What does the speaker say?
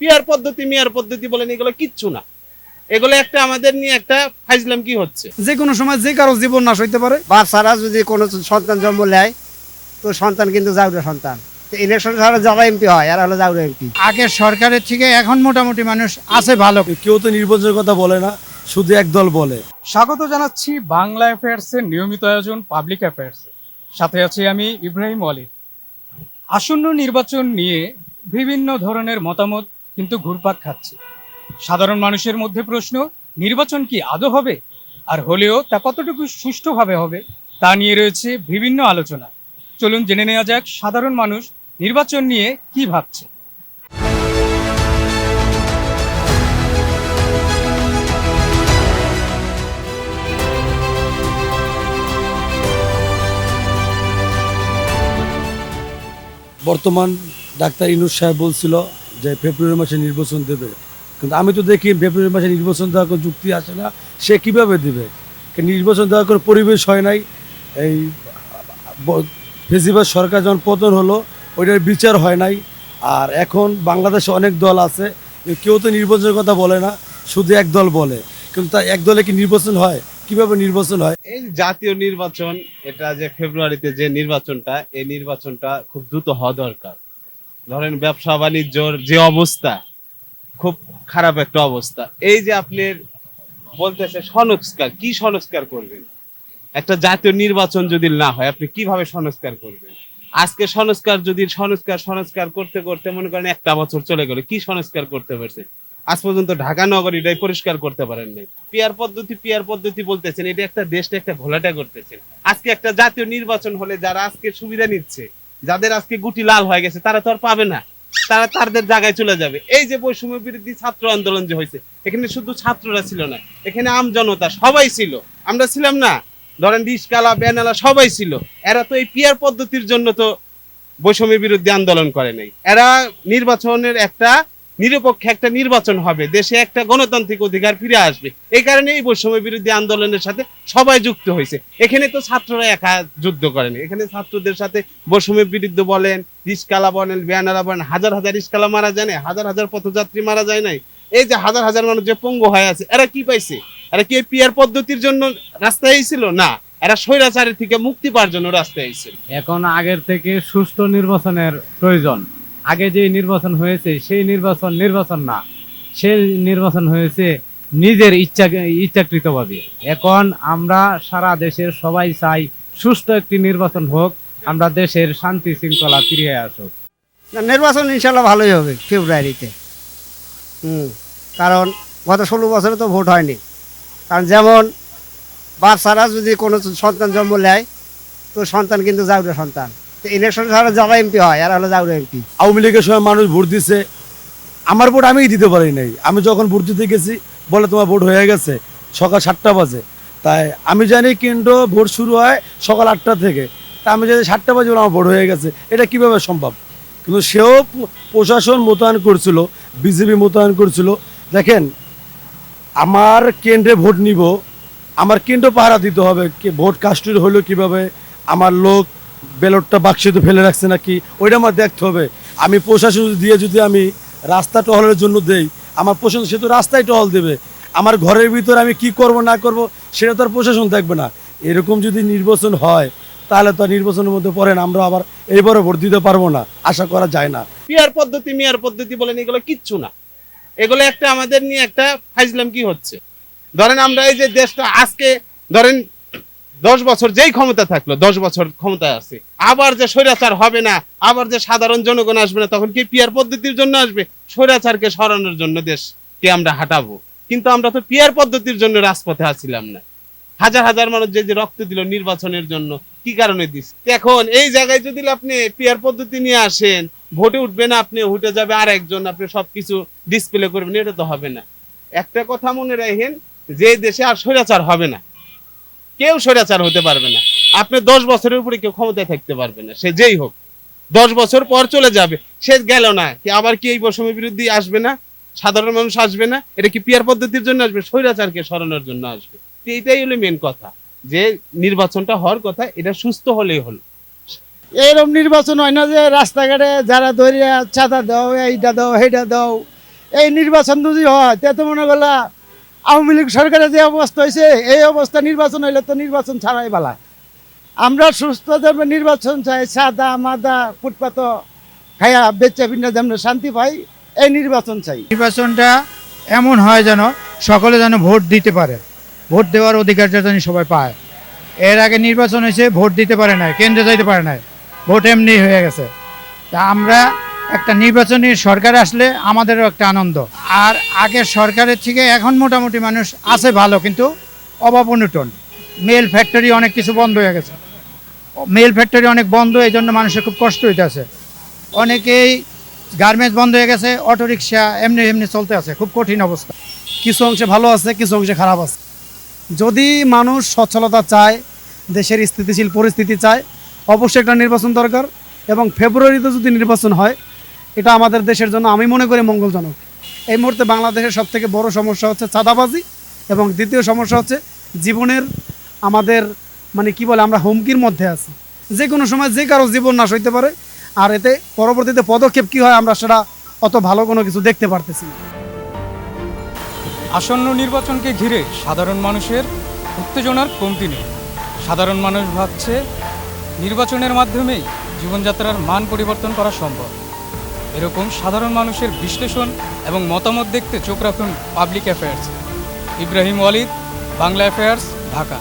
Peer পদ্ধতি মিয়ার পদ্ধতি বলেন এগুলো কিচ্ছু না। এগুলো একটা আমাদের নিয়ে একটা ফাইজলাম কি হচ্ছে। যে কোনো সময় যে কারও জীবন নাশ হইতে পারে। বাচ্চারা যদি কোনো সন্তান জন্ম নেয় তো সন্তান কিন্তু যাউরে সন্তান। ইলেকশন ছাড়া যারা এমপি হয় এরা হলো যাউরে এমপি। আগে সরকারের থেকে এখন মোটামুটি মানুষ আছে ভালো। কেউ তো নির্বাচনের কথা বলে না শুধু একদল বলে। স্বাগত জানাচ্ছি বাংলা অ্যাফেয়ার্সের নিয়মিত আয়োজন পাবলিক অ্যাফেয়ার্স সাথে আছি আমি ইব্রাহিম আসন্ন নির্বাচন নিয়ে বিভিন্ন ধরনের মতামত কিন্তু ঘুরপাক খাচ্ছে। সাধারণ মানুষের মধ্যে প্রশ্ন, নির্বাচন কি আদৌ হবে? আর হলেও তা কতটুকু সুষ্ঠুভাবে হবে, তা নিয়ে রয়েছে বিভিন্ন আলোচনা। চলুন জেনে নেওয়া যাক সাধারণ মানুষ নির্বাচন নিয়ে কি ভাবছে। বর্তমান ডাক্তার ইনুস সাহেব বলছিল যে ফেব্রুয়ারি মাসে নির্বাচন দেবে। কিন্তু আমি তো দেখি ফেব্রুয়ারি মাসে নির্বাচন দেওয়ার কোনো যুক্তি আসে না, সে কীভাবে দেবে? নির্বাচন দেওয়ার কোনো পরিবেশ হয় নাই। এই ফেসিবাদ সরকার যখন পতন হলো, ওইটার বিচার হয় নাই। আর এখন বাংলাদেশে অনেক দল আছে কেউ তো নির্বাচনের কথা বলে না, শুধু এক দল বলে। কিন্তু তা এক দলে কি নির্বাচন হয়? কীভাবে নির্বাচন হয়? এই জাতীয় নির্বাচন, এটা যে ফেব্রুয়ারিতে যে নির্বাচনটা, এই নির্বাচনটা খুব দ্রুত হওয়া দরকার। ধরেন ব্যবসা বাণিজ্যর যে অবস্থা, খুব খারাপ একটা অবস্থা। এই যে আপনি বলতেছে সংস্কার, কি সংস্কার করবেন? একটা জাতীয় নির্বাচন যদি না হয়, আপনি কীভাবে সংস্কার করবেন? আজকে সংস্কার যদি সংস্কার সংস্কার করতে করতে মনে করেন একটা বছর চলে গেল, কি সংস্কার করতে পারছে আজ পর্যন্ত ঢাকা নগরীটাই পরিষ্কার করতে পারেন নাই। পিয়ার পদ্ধতি পিয়ার পদ্ধতি বলতেছেন, এটা একটা দেশটা একটা ঘোলাটা করতেছেন আজকে একটা জাতীয় নির্বাচন হলে যারা আজকে সুবিধা নিচ্ছে যাদের আজকে গুটি লাল হয়ে গেছে, তারা তো আর পাবে না। তারা তাদের জায়গায় চলে যাবে। এই যে বৈষম্য বিরোধী ছাত্র আন্দোলন যে হয়েছে, এখানে শুধু ছাত্ররা ছিল না, এখানে আম জনতা সবাই ছিল। আমরা ছিলাম না, ধরেন রিসকালা বেনালা সবাই ছিল। এরা তো এই পিয়ার পদ্ধতির জন্য তো বৈষম্য বিরুদ্ধে আন্দোলন করে নাই। এরা নির্বাচনের একটা নিরপেক্ষ একটা নির্বাচন হবে, দেশে একটা গণতান্ত্রিক অধিকার ফিরে আসবে। এই কারণে এই বৈষম্য বিরোধী আন্দোলনের সাথে সবাই যুক্ত হয়েছে। এখানে তো ছাত্ররা একা যুদ্ধ করেনি এখানে ছাত্রদের সাথে বৈষম্য বিরুদ্ধে বলেন, রিসকালা বলেন, বেয়ানারা বলেন, হাজার হাজার রিসকালা মারা যায় না হাজার হাজার পথযাত্রী মারা যায় নাই। এই যে হাজার হাজার মানুষ যে পঙ্গু হয়ে আছে, এরা কি পাইছে? এরা কি পিয়ার পদ্ধতির জন্য রাস্তায় ছিল? না, এরা স্বৈরাচারের থেকে মুক্তি পাওয়ার জন্য রাস্তায় এসেছিল এখন আগের থেকে সুষ্ঠু নির্বাচনের প্রয়োজন। আগে যে নির্বাচন হয়েছে, সেই নির্বাচন নির্বাচন না। সেই নির্বাচন হয়েছে নিজের ইচ্ছা, ইচ্ছাকৃতভাবে। এখন আমরা সারা দেশের সবাই চাই সুষ্ঠু একটি নির্বাচন হোক, আমরা দেশের শান্তি শৃঙ্খলা ফিরিয়ে আসুক। নির্বাচন ইনশাল্লাহ ভালোই হবে ফেব্রুয়ারিতে। হুম, কারণ গত ষোলো বছরে তো ভোট হয়নি। কারণ যেমন বাচ্চারা যদি কোনো সন্তান জন্ম নেয়, তো সন্তান কিন্তু যাউরে সন্তান। ইলেকশন ছাড়া যারা এমপি হয়, এরা হলো যাউরে এমপি আওয়ামী লীগের সময় মানুষ ভোট দিছে। আমার ভোট আমিই দিতে পারি নাই। আমি যখন ভোট দিতে গেছি, বলে তোমার ভোট হয়ে গেছে, সকাল সাতটা বাজে। তাই আমি জানি কিন্তু ভোট শুরু হয় সকাল আটটা থেকে। তা আমি জানি সাতটা বাজে বলে আমার ভোট হয়ে গেছে। এটা কীভাবে সম্ভব? কিন্তু সেও প্রশাসন মোতায়েন করছিল, বিজেপি মোতায়েন করছিল। দেখেন, আমার কেন্দ্রে ভোট নিব, আমার কেন্দ্র পাহারা দিতে হবে ভোট কাস্টডি হলো কীভাবে? আমার লোক ব্যালটটা বাক্সে তো ফেলে রাখছে নাকি, ওইটা আমার দেখতে হবে। আমি প্রশাসন দিয়ে যদি আমি রাস্তা টহলের জন্য দেই, আমার প্রশাসন, সে তো রাস্তায় টহল দেবে। আমার ঘরের ভিতরে আমি কি করব, না করব, সেটা তো আর প্রশাসন দেখবে না। এরকম যদি নির্বাচন হয়, তাহলে তো নির্বাচনের মধ্যে পড়েন আমরা আবার এইবারও ভোট দিতে পারব না, আশা করা যায় না। পিয়ার পদ্ধতি, মিয়ার পদ্ধতি বলেন, এগুলো কিচ্ছু না। এগুলো একটা আমাদের নিয়ে একটা ফাইজলাম কি হচ্ছে। ধরেন আমরা এই যে দেশটা, আজকে ধরেন দশ বছর যেই ক্ষমতা থাকল, দশ বছর ক্ষমতায় আছে। আবার যে স্বৈরাচার হবে না, আবার যে সাধারণ জনগণ আসবে না, তখন কি পিয়ার পদ্ধতির জন্য আসবে? স্বৈরাচারকে সরানোর জন্য দেশকে আমরা হাঁটাবো। কিন্তু আমরা তো পিয়ার পদ্ধতির জন্য রাজপথে আসছিলাম না। হাজার হাজার মানুষ যে যে রক্ত দিল নির্বাচনের জন্য, কি কারণে দিস এখন এই জায়গায় যদি আপনি পিয়ার পদ্ধতি নিয়ে আসেন, ভোটে উঠবেন আপনি, উঠে যাবে আর একজন আপনি সবকিছু ডিসপ্লে করবেন, এটা তো হবে না। একটা কথা মনে রাখেন, যে দেশে আর স্বৈরাচার হবে না। কেউ স্বৈরাচার হতে পারবে না। আপনি দশ বছরের উপরে কেউ ক্ষমতায় থাকতে পারবে না। সে যেই হোক, দশ বছর পর চলে যাবে। সে গেল না। কি আবার কি এই বৈষম্য বিরুদ্ধে আসবে না? সাধারণ মানুষ আসবে না? এটা কি পিয়ার পদ্ধতির জন্য আসবে? স্বৈরাচারকে সরানোর জন্য আসবে। এইটাই হলো মেন কথা। যে নির্বাচনটা হওয়ার কথা, এটা সুস্থ হলেই হলো। এরকম নির্বাচন হয় না যে রাস্তাঘাটে যারা ধরিয়া ছাতা দাও, এইটা দাও, সেইটা দাও। এই নির্বাচন যদি হয়, তে তো মনে করলা আওয়ামী লীগ সরকারের যে অবস্থা হয়েছে, এই অবস্থা নির্বাচন হইলে তো নির্বাচন ছাড়াই বেলা। আমরা সুস্থ ধর্মে নির্বাচন চাই, সাদা, মাদা, ফুটপাত খায়া বেচা বিনা যেন শান্তি পাই, এই নির্বাচন চাই। নির্বাচনটা এমন হয় যেন সকলে যেন ভোট দিতে পারে। ভোট দেওয়ার অধিকারটা যেন সবাই পায়। এর আগে নির্বাচন হয়েছে, ভোট দিতে পারে না কেন্দ্রে যাইতে পারে না ভোট এমনি হয়ে গেছে। তা আমরা একটা নির্বাচনী সরকার আসলে আমাদেরও একটা আনন্দ। আর আগের সরকারের থেকে এখন মোটামুটি মানুষ আছে ভালো, কিন্তু অভাব অনুটন। মেল ফ্যাক্টরি অনেক কিছু বন্ধ হয়ে গেছে। মেল ফ্যাক্টরি অনেক বন্ধ এই জন্য মানুষের খুব কষ্ট হইতেছে। অনেকেই গার্মেন্টস বন্ধ হয়ে গেছে, অটোরিকশা এমনি এমনি চলতে আছে, খুব কঠিন অবস্থা। কিছু অংশে ভালো আছে, কিছু অংশে খারাপ আছে। যদি মানুষ সচ্ছলতা চায়, দেশের স্থিতিশীল পরিস্থিতি চায়, অবশ্যই একটা নির্বাচন দরকার এবং ফেব্রুয়ারিতে যদি নির্বাচন হয় এটা আমাদের দেশের জন্য আমি মনে করি মঙ্গলজনক। এই মুহূর্তে বাংলাদেশের সব থেকে বড় সমস্যা হচ্ছে চাঁদাবাজি এবং দ্বিতীয় সমস্যা হচ্ছে জীবনের আমাদের মানে কি বলে, আমরা হুমকির মধ্যে আছি। যে কোনো সময় যে কারও জীবন নাশ হইতে পারে, আর এতে পরবর্তীতে পদক্ষেপ কি হয় আমরা সেটা অত ভালো কোনো কিছু দেখতে পারতেছি আসন্ন নির্বাচনকে ঘিরে সাধারণ মানুষের উত্তেজনার কমতি নেই। সাধারণ মানুষ ভাবছে, নির্বাচনের মাধ্যমেই জীবনযাত্রার মান পরিবর্তন করা সম্ভব। এরকম সাধারণ মানুষের বিশ্লেষণ এবং মতামত দেখতে চোখ রাখুন public affairs. Ibrahim Walid, Bangla affairs, Dhaka.